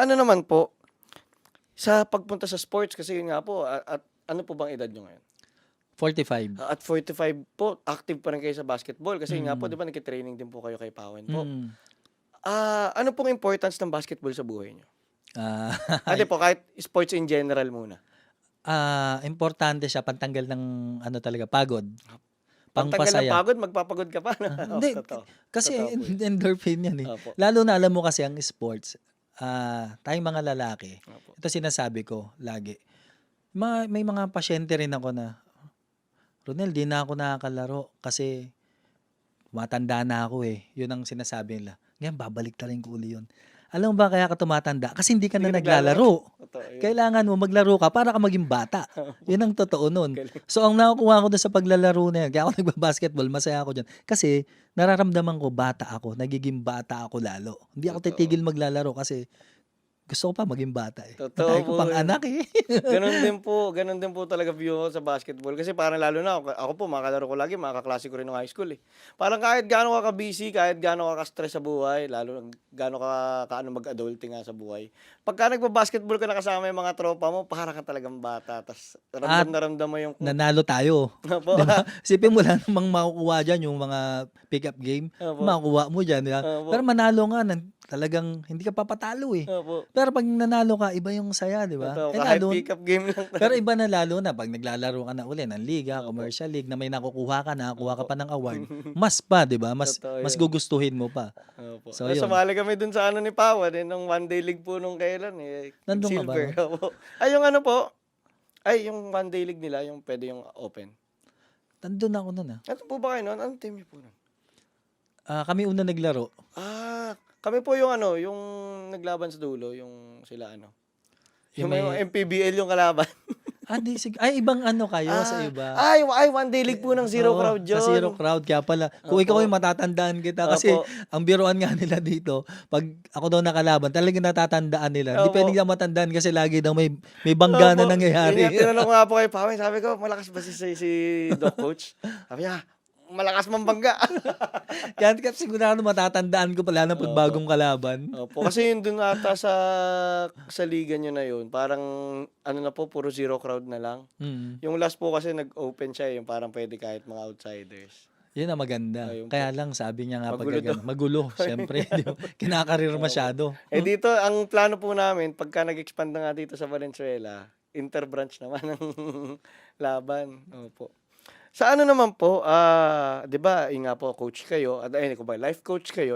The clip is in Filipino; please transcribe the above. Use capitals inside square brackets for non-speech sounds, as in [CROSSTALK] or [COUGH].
Sa ano naman po, sa pagpunta sa sports, kasi yun nga po, at, at ano po bang edad nyo ngayon? 45. At 45 po, active pa rin kayo sa basketball. Kasi yun nga po, Mm. di ba, nagkitraining din po kayo kay Pawen po. Mm. Ah, ano pong importance ng basketball sa buhay nyo? Ah, Ate po, kahit sports in general muna. ah, importante siya pantanggal ng ano talaga pagod. Pagtanggal ng Pangpasaya. pagod, magpapagod ka pa. Ah, hindi, [LAUGHS] Totoo. Kasi Totoo po yun. endorphin yan eh. Opo. Lalo na alam mo kasi ang sports, ah, tayong mga lalaki, Opo. ito sinasabi ko lagi. Mga, may mga pasyente rin ako na, Ronel, di na ako nakakalaro kasi matanda na ako eh. Yun ang sinasabi nila. Ngayon, babalik talaga ko uli yun. Alam mo ba kaya ka tumatanda? Kasi hindi ka Hindi na naglalaro. Totoo. Kailangan mo maglaro ka para ka maging bata. [LAUGHS] Yun ang totoo nun. So, ang nakukuha ko doon sa paglalaro na yan, kaya ako [LAUGHS] nagbabasketball, masaya ako dyan. Kasi, nararamdaman ko, bata ako, nagiging bata ako lalo. Hindi ako titigil maglaro kasi gusto ko pa maging bata eh. Totoo Dahil ko po pang yun. anak eh. [LAUGHS] Ganun din [LAUGHS] po, ganun din po talaga view ko sa basketball. Kasi parang lalo na ako, ako po, makakalaro ko lagi, mga kaklase ko rin ng high school eh. Parang kahit gaano ka ka-busy, kahit gaano ka ka-stress sa buhay, lalo gaano ka, kaano mag-adulting nga sa buhay. Pagka nagba-basketball ka na kasama yung mga tropa mo, parang ka talagang bata. Tapos ramdam na ramdam mo yung... Nanalo tayo. Opo. Diba? [LAUGHS] Sipin mo lang namang makukuha dyan yung mga pick-up game. Opo. Makukuha mo dyan. Diba? Opo. Pero manalo nga, nan- talagang hindi ka papatalo eh. Opo. Pero pag nanalo ka, iba yung saya, di ba? Totoo, Eh, kahit lalo- pick-up game lang. Pero iba na lalo na pag naglalaro ka na uli ng liga, commercial league na may nakukuha ka, nakakuha ka pa ng award. Mas pa, 'di ba? Mas Totoo mas yun. gugustuhin mo pa. Opo. So, So, yun. Sumali kami dun sa ano ni Pawan, eh, nung one day league po nung kailan eh. Nandun ka ba, silver. Opo. Ay, yung ano po, ay, yung one day league nila, yung pwede yung open. Nandun ako noon ah. Ano po ba kayo nun? Anong team niyo po nun? Ah, kami una naglaro. Ah, kami po yung ano, yung naglaban sa dulo, yung sila ano. Yung, Yung may, may- MPBL yung kalaban. [LAUGHS] Ah, di, sig- ay, ibang ano kayo sa iba. Ay, ay, one day league po ng zero Oo, crowd yun. Sa zero crowd, kaya pala. Kung ikaw ay matatandaan kita. Kasi Opo. ang biruan nga nila dito, pag ako daw nakalaban, talagang natatandaan nila. Hindi Opo. pwedeng na matandaan kasi lagi daw may, may bangga na Opo. nangyayari. Nga, [LAUGHS] tinanong ko nga po kay Pawin, sabi ko, malakas ba si, si, si Doc Coach? Sabi niya, malakas man bangga. [LAUGHS] Kaya sigurado matatandaan ko pala na pag bagong kalaban. Opo, kasi yun dun ata sa sa liga nyo na yun, parang ano na po, puro zero crowd na lang. Mm. Yung last po kasi nag-open siya, yung parang pwede kahit mga outsiders. Yun ang maganda. Ayun po. Kaya lang sabi niya nga Magulo pag gan- magulo, [LAUGHS] syempre, di ba? kinakarir masyado. Eh dito, ang plano po namin, pagka nag-expand na nga dito sa Valenzuela, interbranch naman ang [LAUGHS] laban. Opo. Sa ano naman po, ah, 'di ba, yung nga po coach kayo, at ayun ko ba, life coach kayo,